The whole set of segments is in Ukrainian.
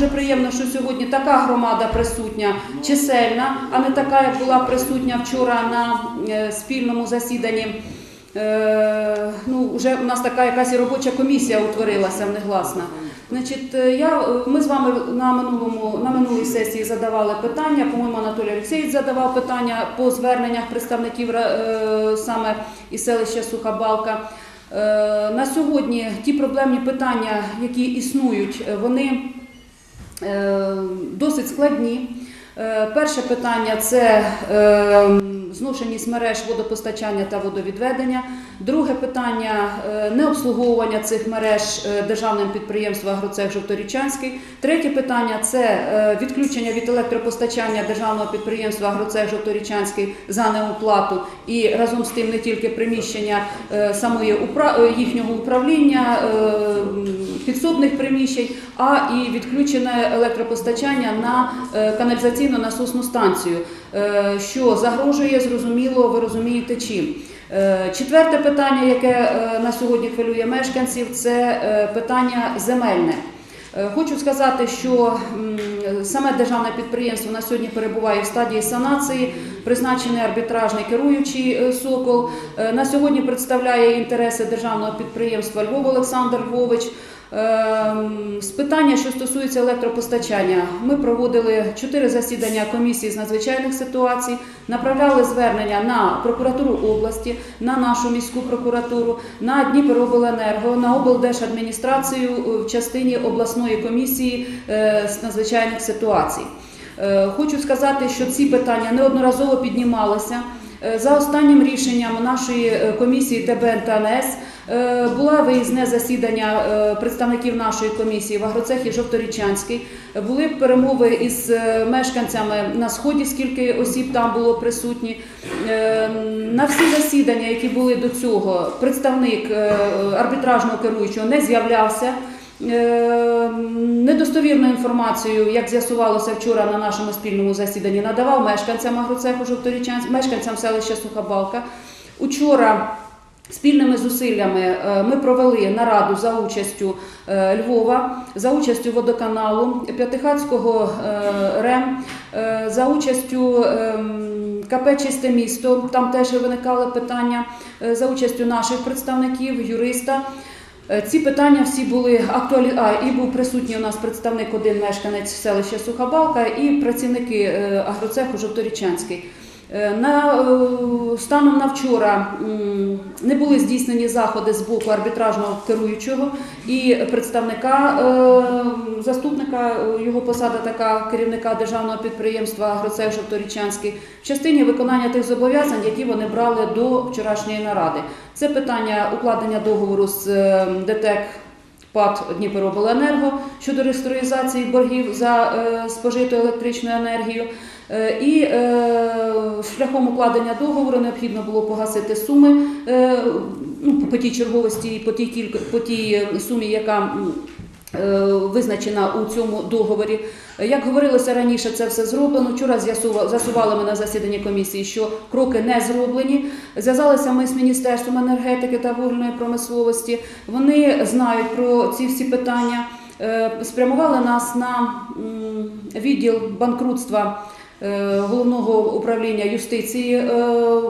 дуже приємно, що сьогодні така громада присутня, чисельна, а не така, як була присутня вчора на е, спільному засіданні. Е, ну, вже у нас така якась робоча комісія утворилася негласна. Значить, е, я, ми з вами на минулому на минулій сесії задавали питання. По-моєму, Анатолій Олексійович задавав питання по зверненнях представників саме із селища Суха Балка. Е, на сьогодні ті проблемні питання, які існують, вони досить складні. Е, Перше питання це е, зношеність мереж водопостачання та водовідведення. Друге питання е, необслуговування цих мереж е, державним підприємством Агроцех Жовторічанський. Третє питання це е, відключення від електропостачання державного підприємства Агроцех Жовторічанський за неоплату і разом з тим не тільки приміщення самої їхнього управління, підсобних приміщень, а і відключене електропостачання на е, каналізаційно-насосну станцію, що загрожує, зрозуміло, ви розумієте чим. Е, Четверте питання, яке е, на сьогодні хвилює мешканців, це е, питання земельне. Хочу сказати, що саме державне підприємство на сьогодні перебуває в стадії санації, призначений арбітражний керуючий е, сокол. Е, На сьогодні представляє інтереси державного підприємства Львов Олександр Львович. Ем, З питання, що стосується електропостачання, ми проводили чотири засідання комісії з надзвичайних ситуацій, направляли звернення на прокуратуру області, на нашу міську прокуратуру, на Дніперобленерго, на облдержадміністрацію е, в частині обласної комісії е, з надзвичайних ситуацій. Е, Хочу сказати, що ці питання неодноразово піднімалися. Е, За останнім рішенням нашої е, комісії ТБН та НС було виїзне засідання представників нашої комісії в Агроцехі Жовторічанський. Були перемови із мешканцями на сході, скільки осіб там було присутні. На всі засідання, які були до цього, представник арбітражного керуючого не з'являвся. Е, Недостовірну інформацію, як з'ясувалося вчора на нашому спільному засіданні, надавав мешканцям агроцеху Жовторічанськ, мешканцям селища Сухабалка. Учора спільними зусиллями е, ми провели нараду за участю е, Львова, за участю водоканалу, П'ятихатського РЕМ, за участю ем, КП Чисте місто. Там теж виникали питання за участю наших представників, юриста. Е, Ці питання всі були актуалі... А, і був присутній у нас представник один мешканець селища Сухабалка і працівники е, агроцеху Жовторічанський. Е, На е, станом на вчора не були здійснені заходи з боку арбітражного керуючого і представника е, заступника його посада така керівника державного підприємства Агроцех Жовторічанський в частині виконання тих зобов'язань, які вони брали до вчорашньої наради. Це питання укладення договору з ДТЕК ПАД Дніперобленерго щодо реструктуризації боргів за спожиту електричну енергію. Е, І е, шляхом укладення договору необхідно було погасити суми е, ну, по тій черговості, по тій, кілька, по тій сумі, яка визначена у цьому договорі. Як говорилося раніше, це все зроблено. Вчора з'ясува- з'ясували ми на засіданні комісії, що кроки не зроблені. Зв'язалися ми з Міністерством енергетики та вугільної промисловості. Вони знають про ці всі питання. Спрямували нас на відділ банкрутства головного управління юстиції е,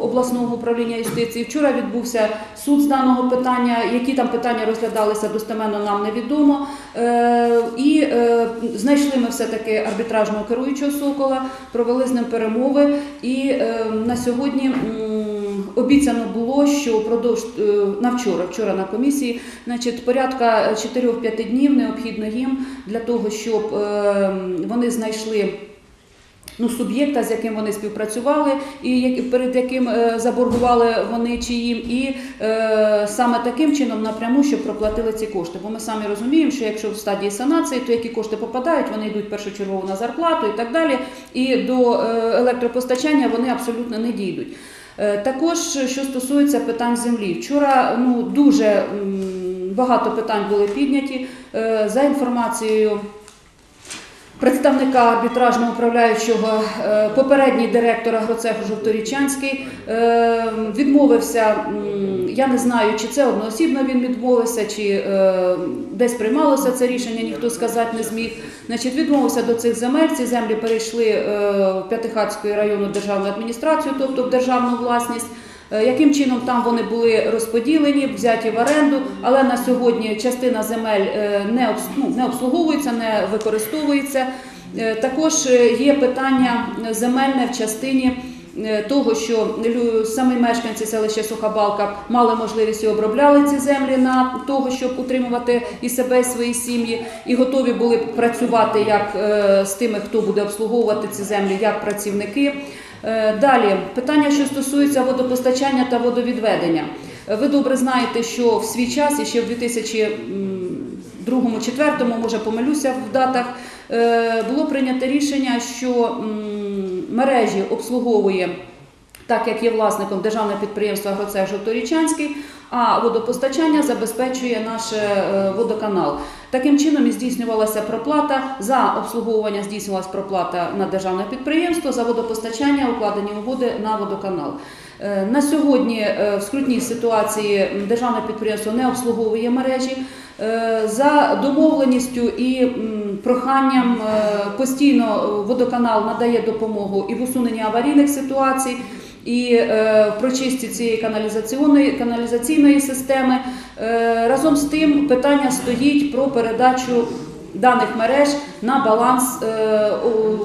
обласного управління юстиції. Вчора відбувся суд з даного питання. Які там питання розглядалися достеменно нам невідомо. Е, І е, знайшли ми все-таки арбітражного керуючого сокола, провели з ним перемови. І е, на сьогодні обіцяно було, що впродовж е, на вчора, вчора на комісії, значить, порядка 4-5 днів необхідно їм для того, щоб е, вони знайшли. Ну, суб'єкта, з яким вони співпрацювали, і перед яким е, заборгували вони чи їм, і е, саме таким чином напряму, щоб проплатили ці кошти. Бо ми самі розуміємо, що якщо в стадії санації, то які кошти попадають, вони йдуть першочергово на зарплату і так далі. І до е, електропостачання вони абсолютно не дійдуть. Е, Також що стосується питань землі, вчора ну дуже багато питань були підняті за інформацією представника арбітражного управляючого, е, попередній директор агроцеху Жовторічанський е, відмовився. Я не знаю, чи це одноосібно він відмовився, чи е, десь приймалося це рішення, ніхто сказати не зміг. Значить, відмовився до цих земель. Ці землі перейшли в П'ятихатської районну державну адміністрацію, тобто в державну власність. Е, Яким чином там вони були розподілені, взяті в оренду, але на сьогодні частина земель е, ну, не обслуговується, не використовується. Е, Також є питання земельне в частині того, що самі мешканці селища Сухабалка мали можливість і обробляли ці землі на того, щоб утримувати і себе, і свої сім'ї, і готові були працювати як з тими, хто буде обслуговувати ці землі, як працівники. Е, Далі питання, що стосується водопостачання та водовідведення. Е, Ви добре знаєте, що в свій час, і ще в 2002-2004, може помилюся в датах, е, було прийнято рішення, що мережі обслуговує. Так як є власником державне підприємство Агроцех Жовторічанський, а водопостачання забезпечує наш водоканал. Таким чином і здійснювалася проплата за обслуговування, здійснювалася проплата на державне підприємство, за водопостачання укладені угоди на водоканал. Е, На сьогодні е, в скрутній ситуації державне підприємство не обслуговує мережі. Е, За домовленістю і проханням постійно водоканал надає допомогу і в усуненні аварійних ситуацій, і е, в прочисті цієї каналізаційної, каналізаційної системи. Е, Разом з тим питання стоїть про передачу даних мереж на баланс е,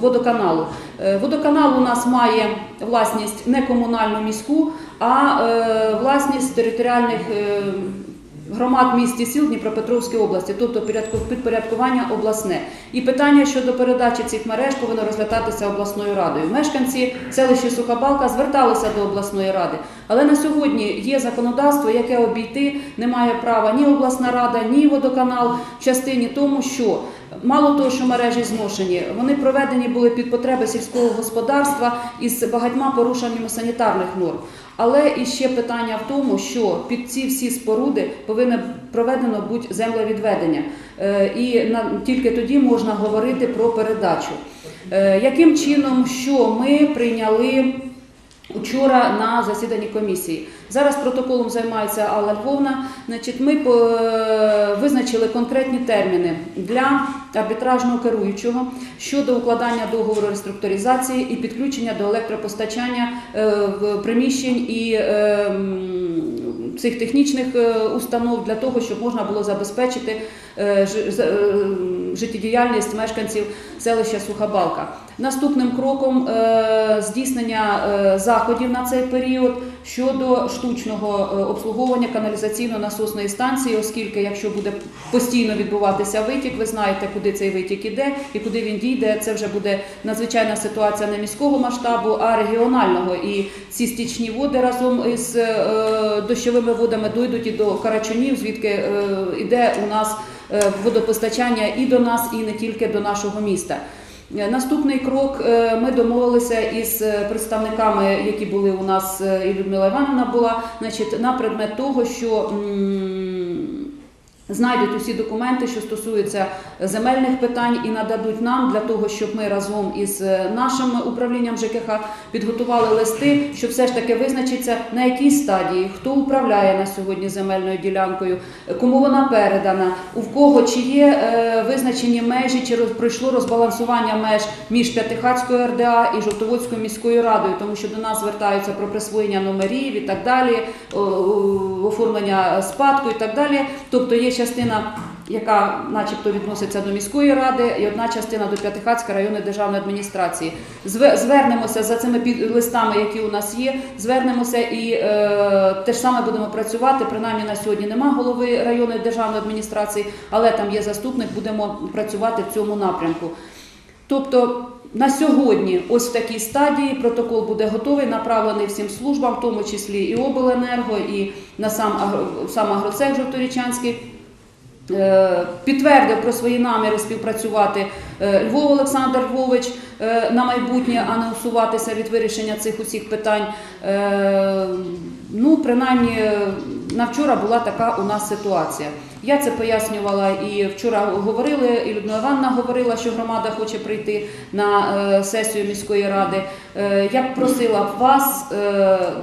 водоканалу. Е, Водоканал у нас має власність не комунальну міську, а е, власність територіальних е, громад міст і сіл Дніпропетровської області, тобто підпорядкування обласне. І питання щодо передачі цих мереж повинно розглядатися обласною радою. Мешканці селища Сухобалка зверталися до обласної ради, але на сьогодні є законодавство, яке обійти не має права ні обласна рада, ні водоканал в частині тому, що мало того, що мережі зношені, вони проведені були під потреби сільського господарства із багатьма порушеннями санітарних норм. Але і ще питання в тому, що під ці всі споруди повинно проведено бути землевідведення, Е, і тільки тоді можна говорити про передачу. Е, Яким чином, що ми прийняли Учора на засіданні комісії. Зараз протоколом займається Алла Львовна. Значить, ми е, визначили конкретні терміни для арбітражного керуючого щодо укладання договору реструктуризації і підключення до електропостачання е, приміщень і е, цих технічних е, установ для того, щоб можна було забезпечити життєдіяльність мешканців селища Сухабалка. Наступним кроком е, здійснення е, заходів на цей період щодо штучного е, обслуговування каналізаційно-насосної станції, оскільки якщо буде постійно відбуватися витік, ви знаєте, куди цей витік іде і куди він дійде. Це вже буде надзвичайна ситуація не міського масштабу, а регіонального. І ці стічні води разом із дощовими водами дойдуть і до Карачунів, звідки іде у нас водопостачання і до нас, і не тільки до нашого міста. Е, Наступний крок е, ми домовилися із е, представниками, які були у нас, е, і Людмила Івановна була, значить, на предмет того, що знайдуть усі документи, що стосуються земельних питань, і нададуть нам для того, щоб ми разом із е, нашим управлінням ЖКХ підготували листи, що все ж таки визначиться на якій стадії, хто управляє на сьогодні земельною ділянкою, кому вона передана, у кого чи є е, визначені межі, чи пройшло розбалансування меж між П'ятихатською РДА і Жовтоводською міською радою, тому що до нас звертаються про присвоєння номерів і так далі, оформлення спадку і так далі. Тобто є частина, яка начебто відноситься до міської ради, і одна частина до П'ятихатської районної державної адміністрації. Звернемося за цими листами, які у нас є. Звернемося і е, те ж саме будемо працювати. Принаймні на сьогодні нема голови районної державної адміністрації, але там є заступник. Будемо працювати в цьому напрямку. Тобто на сьогодні, ось в такій стадії, протокол буде готовий, направлений всім службам, в тому числі і обленерго, і на сам сам агроцех Жовторічанський. Е, Підтвердив про свої наміри співпрацювати е, Львов Олександр Львович е, на майбутнє, а не усуватися від вирішення цих усіх питань. Ну, принаймні, на вчора була така у нас ситуація. Я це пояснювала і вчора говорили, і Людмила Івановна говорила, що громада хоче прийти на сесію міської ради. Я б просила вас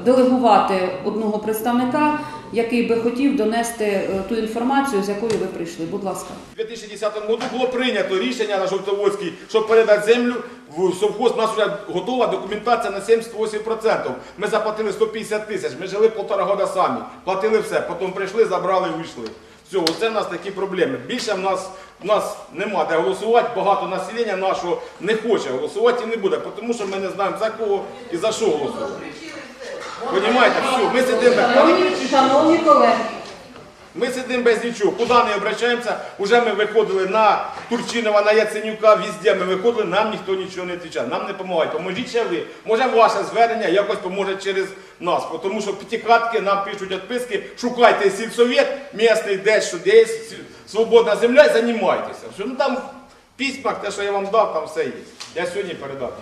делегувати одного представника, який би хотів донести е, ту інформацію, з якою ви прийшли. Будь ласка. У 2010 році було прийнято рішення на Жовтоводській, щоб передати землю в совхоз. У нас вже готова документація на 78%. Ми заплатили 150 тисяч, ми жили півтора року самі, платили все, потім прийшли, забрали і вийшли. Все, оце в нас такі проблеми. Більше в нас, в нас нема де голосувати, багато населення нашого не хоче голосувати і не буде, тому що ми не знаємо за кого і за що голосувати. Понімаєте, все, ми сидимо. шановні колеги. Ми сидимо без нічого, куди не обращаємося. Уже ми виходили на Турчинова, на Яценюка, везде ми виходили, нам ніхто нічого не відповідає. Нам не допомагають. Поможіть ще ви. Може ваше звернення якось поможе через нас. Тому що п'ятихатки нам пишуть відписки, шукайте сільсовет, місний десь, що є свободна земля, займайтеся. Ну там в письмах, те, що я вам дав, там все є. Я сьогодні передав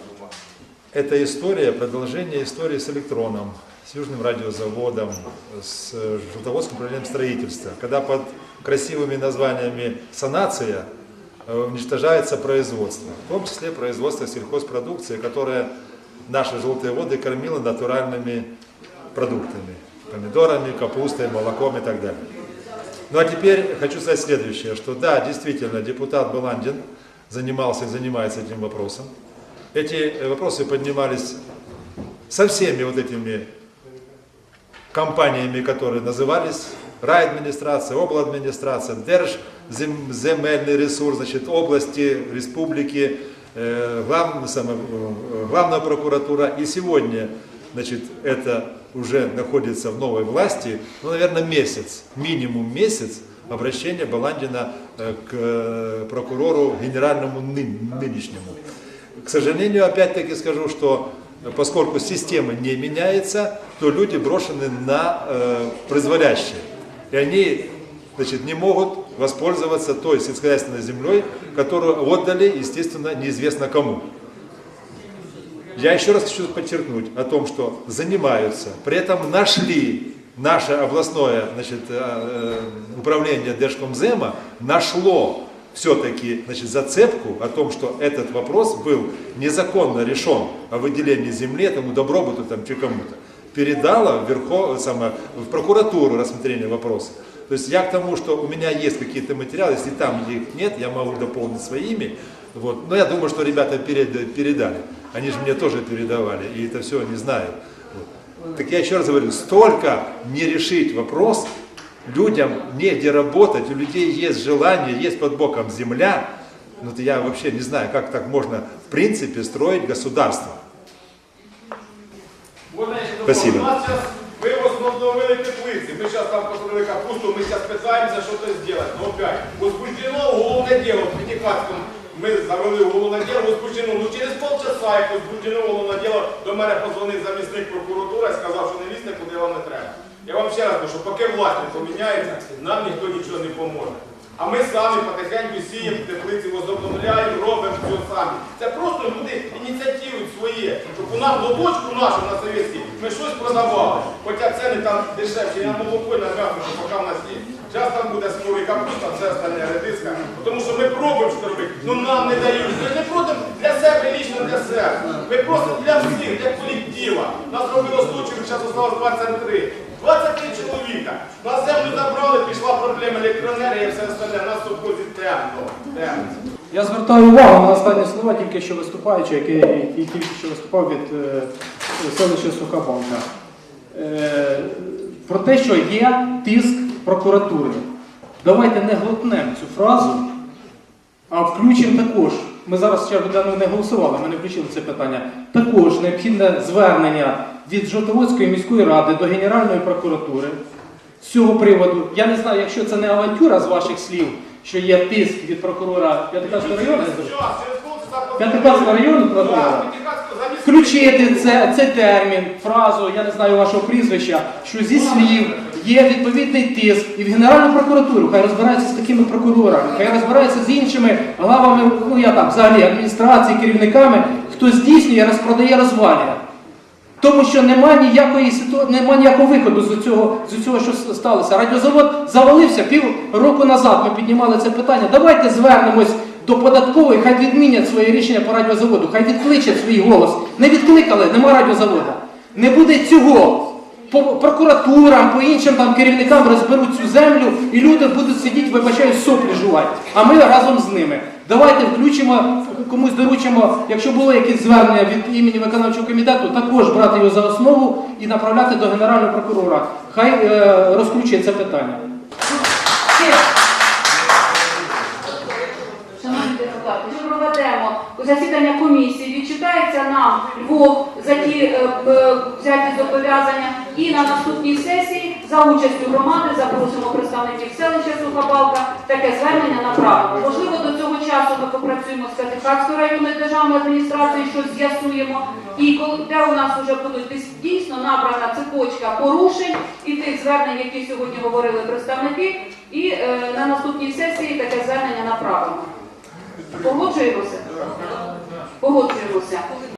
Это история, продолжение истории с электроном, с Южным радиозаводом, с Желтоводским управлением строительства. Когда под красивыми названиями «санация» э, уничтожается производство, в том числе производство сельхозпродукции, которое наши желтые воды кормило натуральными продуктами, помидорами, капустой, молоком и так далее. Ну а теперь хочу сказать следующее, что да, действительно, депутат Баландин занимался и занимается этим вопросом. Эти э, вопросы поднимались со всеми вот этими компаниями, которые назывались райадминистрация, обладминистрация, держземельный ресурс, значит, области, республики, э, глав- э, главная прокуратура. И сегодня, значит, это уже находится в новой власти, ну, наверное, месяц, минимум месяц обращения Баландина э, к прокурору генеральному ны- нынешнему. К сожалению, опять-таки скажу, что э, поскольку система не меняется, то люди брошены на э, производящие. И они значит, не могут воспользоваться той сельскохозяйственной землей, которую отдали, естественно, неизвестно кому. Я еще раз хочу подчеркнуть о том, что занимаются, при этом нашли наше областное значит, э, э, управление Держкомзема нашло все-таки значит, зацепку о том, что этот вопрос был незаконно решен о выделении земли этому добробуту там, чи кому-то. Передала в, верхов, само, в прокуратуру рассмотрение вопроса. То есть я к тому, что у меня есть какие-то материалы, если там их нет, я могу дополнить своими. Вот. Но я думаю, что ребята перед- передали. Они же мне тоже передавали, и это все они знают. Вот. Так я еще раз говорю, столько не решить вопрос, людям негде работать, у людей есть желание, есть под боком земля, ну то я вообще не знаю, как так можно в принципе строить государство. Можна я ще Спасибо. добавлю? У нас зараз ми возобновили теплиці. Ми зараз там посадили капусту, ми зараз питаємося, що це зробити. Ну опять, возбуждено головне діло в П'ятихатському. Ми завели головне діло, возбуждено. Ну через полчаса, як возбуждено головне діло, до мене позвонив замісник прокуратури і сказав, що не лізьте, куди вам не треба. Я вам ще раз кажу, поки власник поміняється, нам ніхто нічого не поможе. А ми самі потихеньку сіємо теплиці, возобновляємо, робимо все самі. Це просто люди ініціативують своє, щоб у нас лобочку нашу на совєтській ми щось продавали. Хоча ціни там дешевші, на молоко і на м'ясо, що поки в нас є. Зараз там буде смовий капуста, все остальне редиска. Тому що ми пробуємо що робити, ну нам не дають. Ми не просимо для себе, лічно для себе. Ми просимо для всіх, для колектива. Нас робило случаїв, зараз осталось 23. 23 чоловіка. На землю забрали, пішла проблема електроенергії все остальне. Тут ходить темно. Я звертаю увагу на останні слова, тільки що виступаючи, який, тільки що виступав від е, селища Сухобалка. Е, про те, що є тиск прокуратури. Давайте не глотнемо цю фразу, а включимо також. Ми зараз ще не голосували, ми не включили це питання. Також необхідне звернення від Жовтоводської міської ради до Генеральної прокуратури з цього приводу. Я не знаю, якщо це не авантюра з ваших слів, що є тиск від прокурора П'ятихатського району. Щас, через полчаса П'ятихатського району прокурора. Включити це, цей термін, фразу, я не знаю вашого прізвища, що зі слів є відповідний тиск і в Генеральну прокуратуру, хай розбираються з такими прокурорами, хай розбираються з іншими главами, ну я там взагалі адміністрації, керівниками, хто здійснює, розпродає, розвалює. Тому що немає ніякої ситу... немає ніякого виходу з цього, з цього, що сталося. Радіозавод завалився пів року назад. Ми піднімали це питання. Давайте звернемось до податкової, хай відмінять своє рішення по радіозаводу, хай відкличуть свій голос. Не відкликали, нема радіозаводу. Не буде цього. По прокуратурам, по іншим там керівникам розберуть цю землю, і люди будуть сидіти, вибачаю, соплі жувати. А ми разом з ними. Давайте включимо, комусь доручимо, якщо було якесь звернення від імені виконавчого комітету, також брати його за основу і направляти до Генерального прокурора. Хай е, розкручує це питання. Шановні депутати, ми проведемо засідання комісії, відчитається нам ВОК за ті е, е, взяті зобов'язання. І на наступній сесії за участю громади запросимо представників селища Сухобалка, таке звернення направимо. Можливо, до цього часу ми попрацюємо з Катихатською районною державною адміністрацією, щось з'ясуємо. І коли де у нас вже будуть дійс- дійсно набрана цепочка порушень і тих звернень, які сьогодні говорили представники, і е, на наступній сесії таке звернення направимо. Погоджуємося? Погоджуємося.